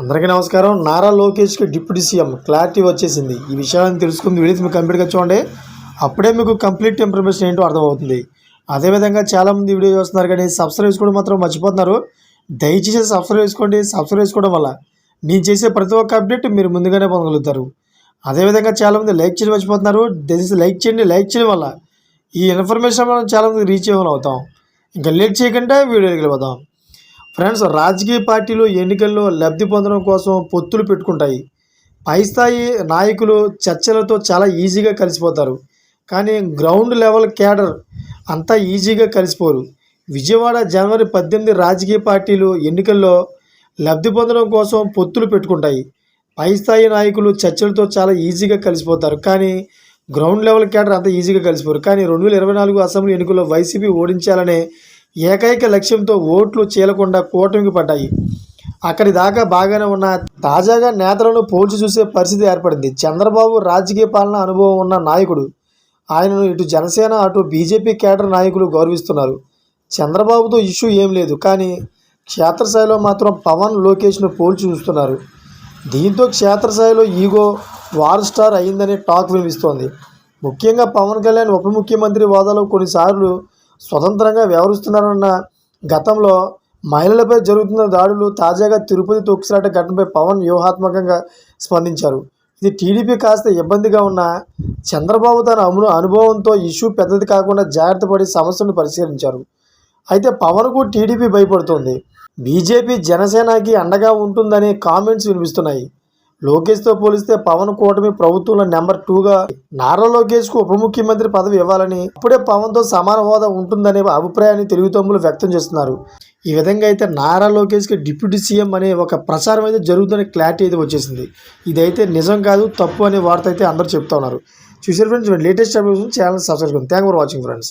అందరికీ నమస్కారం. నారా లోకేష్కి డిప్యూటీ సీఎం క్లారిటీ వచ్చేసింది. ఈ విషయాలను తెలుసుకుంది వీడియో మీకు కంప్లీట్గా చూడండి. అప్పుడే మీకు కంప్లీట్ ఇన్ఫర్మేషన్ ఏంటో అర్థమవుతుంది. అదేవిధంగా చాలామంది వీడియో చూస్తున్నారు కానీ సబ్స్క్రైబ్ చేసుకోవడం మాత్రం మర్చిపోతున్నారు. దయచేసి సబ్స్క్రైబ్ చేసుకోండి. సబ్స్క్రైబ్ చేసుకోవడం వల్ల నేను చేసే ప్రతి ఒక్క అప్డేట్ మీరు ముందుగానే పొందగలుగుతారు. అదేవిధంగా చాలామంది లైక్ చేయడం మర్చిపోతున్నారు. దయచేసి లైక్ చేయండి. లైక్ చేయడం వల్ల ఈ ఇన్ఫర్మేషన్ మనం చాలామంది రీచ్ అవ్వాలి అవుతాం ఇంకా లేట్ చేయకుండా వీడియోకి వెళ్ళిపోతాం ఫ్రెండ్స్ రాజకీయ పార్టీలు ఎన్నికల్లో లబ్ధి పొందడం కోసం పొత్తులు పెట్టుకుంటాయి. పై స్థాయి నాయకులు చర్చలతో చాలా ఈజీగా కలిసిపోతారు. కానీ గ్రౌండ్ లెవెల్ క్యాడర్ అంతా ఈజీగా కలిసిపోరు. విజయవాడ జనవరి పద్దెనిమిది రాజకీయ పార్టీలు ఎన్నికల్లో లబ్ధి పొందడం కోసం పొత్తులు పెట్టుకుంటాయి. పై స్థాయి నాయకులు చర్చలతో చాలా ఈజీగా కలిసిపోతారు. కానీ గ్రౌండ్ లెవెల్ క్యాడర్ అంత ఈజీగా కలిసిపోరు. కానీ రెండు వేల ఇరవై నాలుగు అసెంబ్లీ ఎన్నికల్లో వైసీపీ ఓడించాలనే ఏకైక లక్ష్యంతో ఓట్లు చీలకుండా కూటమికి పడ్డాయి. అక్కడి దాకా బాగానే ఉన్న తాజాగా నేతలను పోల్చి చూసే పరిస్థితి ఏర్పడింది. చంద్రబాబు రాజకీయ పాలన అనుభవం ఉన్న నాయకుడు. ఆయనను ఇటు జనసేన అటు బీజేపీ కేడర్ నాయకులు గౌరవిస్తున్నారు. చంద్రబాబుతో ఇష్యూ ఏం లేదు కానీ క్షేత్రస్థాయిలో మాత్రం పవన్ లోకేష్ను పోల్చి చూస్తున్నారు. దీంతో క్షేత్రస్థాయిలో ఈగో వార్ స్టార్ అయిందనే టాక్ వినిపిస్తోంది. ముఖ్యంగా పవన్ కళ్యాణ్ ఉప ముఖ్యమంత్రి హోదాలో కొన్నిసార్లు స్వతంత్రంగా వ్యవహరిస్తున్నారన్న గతంలో మహిళలపై జరుగుతున్న దాడులు తాజాగా తిరుపతి తొక్కిసలాట ఘటనపై పవన్ వ్యూహాత్మకంగా స్పందించారు. ఇది టీడీపీ కాస్త ఇబ్బందిగా ఉన్న చంద్రబాబు తన అను అనుభవంతో ఇష్యూ పెద్దది కాకుండా జాగ్రత్త పడి సమస్యను పరిశీలించారు అయితే పవన్కు టీడీపీ భయపడుతోంది. బీజేపీ జనసేనకి అండగా ఉంటుందనే కామెంట్స్ వినిపిస్తున్నాయి. లోకేష్తో పోలిస్తే పవన్ కూటమి ప్రభుత్వంలో నెంబర్ టూగా నారా లోకేష్కు ఉప ముఖ్యమంత్రి పదవి ఇవ్వాలని అప్పుడే పవన్తో సమాన హోదా ఉంటుందనే అభిప్రాయాన్ని తెలుగు తమ్ములు వ్యక్తం చేస్తున్నారు. ఈ విధంగా అయితే నారా లోకేష్కి డిప్యూటీ సీఎం అనే ఒక ప్రచారం అయితే జరుగుతున్న క్లారిటీ అయితే వచ్చేసింది. ఇదైతే నిజం కాదు తప్పు అనే వార్త అయితే అందరూ చెప్తా ఉన్నారు. చూసారు friends latest updates channel subscribe thank for watching friends.